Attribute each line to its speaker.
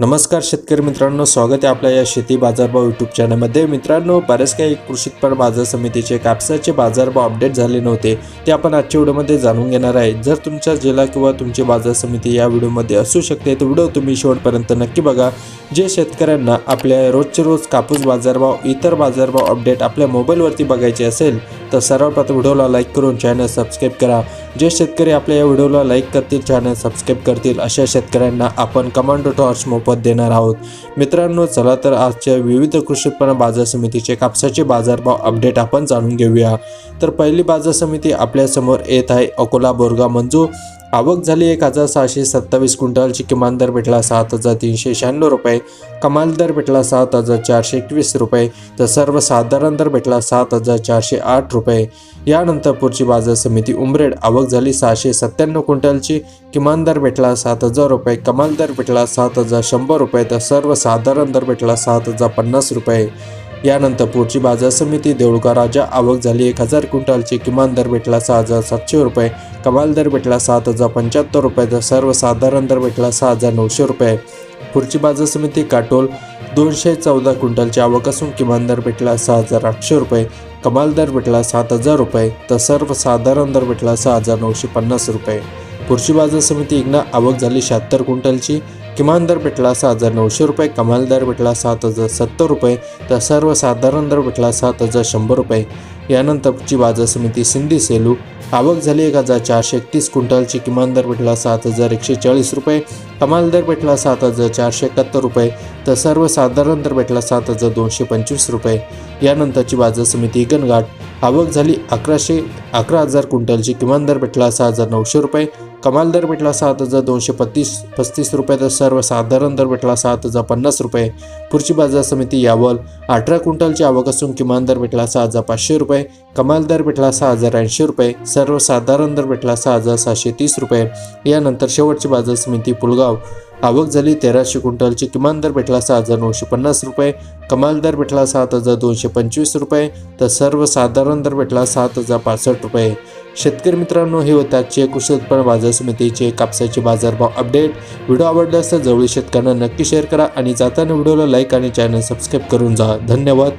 Speaker 1: नमस्कार शेतकरी मित्रांनो स्वागत आहे आपल्या या शेती बाजारभाव यूट्यूब चॅनलमध्ये मित्रांनो बरेच काही कृषी उत्पन्न बाजार समितीचे कापसाचे बाजारभाव अपडेट झाले नव्हते ते आपण आजच्या व्हिडिओमध्ये जाणून घेणार आहे. जर तुमच्या जिल्हा किंवा तुमची बाजार समिती या व्हिडिओमध्ये असू शकते तर व्हिडिओ तुम्ही शेवटपर्यंत नक्की बघा. जे शेतकऱ्यांना आपल्या रोजचे रोज कापूस बाजारभाव इतर बाजारभाव अपडेट आपल्या मोबाईलवरती बघायचे असेल तर सर्वप्रथम व्हिडिओला लाईक करून चॅनल सबस्क्राईब करा. जे शेतकरी आपल्या या व्हिडिओला लाईक करतील चॅनल सबस्क्राईब करतील अशा शेतकऱ्यांना आपण कमांडो टॉर्च मोफत देणार आहोत. मित्रांनो चला तर आजच्या विविध कृषी उत्पन्न बाजार समितीचे कापसाचे बाजारभाव अपडेट आपण जाणून घेऊया. तर पहिली बाजार समिती आपल्यासमोर येत आहे. अकोला बोरगा मंजू. आवक झाली एक हजार सहाशे सत्तावीस क्विंटलची. किमान दर भेटला सात हजार तीनशे शहाण्णव रुपये. कमाल दर भेटला सात हजार चारशे एकवीस रुपये. तर सर्वसाधारण दर भेटला सात हजार चारशे आठ रुपये. यानंतर पुढची बाजार समिती उमरेड. आवक झाली सहाशे सत्त्याण्णव क्विंटलची. किमान दर भेटला सात हजार रुपये. कमाल दर भेटला सात हजार शंभर रुपये. तर सर्वसाधारण दर भेटला सात हजार पन्नास रुपये. यानंतर पुढची बाजार समिती देऊळगा राजा आवक झाली. एक हजार क्विंटलची किमान दर भेटला सहा हजार सातशे रुपये. कमाल दर भेटला सात हजार पंच्याहत्तर रुपये. तर सर्वसाधारण दर भेटला सहा हजार नऊशे रुपये. पुढची बाजार समिती काटोल दोनशे चौदा क्विंटलची आवक असून किमान दर भेटला सहा हजार आठशे रुपये. कमाल दर भेटला सात हजार रुपये. तर सर्वसाधारण दर भेटला सहा हजार नऊशे पन्नास रुपये. पुढची बाजार समिती इग्ना आवक झाली शहात्तर क्विंटलची. किमान दर भेटला सहा हजार नऊशे रुपये कमाल दर भेटला सात हजार सत्तर रुपये तर सर्वसाधारण दर भेटला सात हजार शंभर रुपये. यानंतरची बाजार समिती सिंधी सेलू. आवक झाली एक हजार चारशे एकतीस क्विंटलची किमान दर भेटला सात हजार एकशे चाळीस रुपये. कमाल दर भेटला सात हजार चारशे एकाहत्तर रुपये. तर सर्वसाधारण दर भेटला सात हजार दोनशे पंचवीस रुपये. यानंतरची बाजार समिती गणघाट आवक झाली अकराशे अकरा हजार क्विंटलची किमान दर भेटला सहा हजार नऊशे रुपये. कमाल दर भेटला सात हजार दोनशे पत्तीस पस्तीस रुपये तर सर्वसाधारण दर भेटला सात हजार पन्नास रुपये. पुढची बाजार समिती यावल. अठरा क्विंटलची आवक असून किमान दर भेटला सहा हजार पाचशे रुपये. कमाल दर भेटला सहा हजार ऐंशी रुपये. सर्वसाधारण दर भेटला सहा हजार सहाशे तीस रुपये. यानंतर शेवटची बाजार समिती पुलगाव. आवक झाली तेराशे क्विंटलची. किमान दर भेटला सहा हजार नऊशे पन्नास रुपये. कमाल दर भेटला सात हजार दोनशे पंचवीस रुपये. तर सर्वसाधारण दर भेटला सात हजार पासष्ट रुपये. शेतकरी मित्रांनो हे होते आजचे कृषी उत्पन्न बाजार समितीचे कापसाचे बाजारभाव अपडेट. व्हिडिओ आवडला असता जवळील शेतकऱ्यांना नक्की शेअर करा आणि जाताना व्हिडिओला लाईक आणि चॅनल सबस्क्राईब करून जा. धन्यवाद.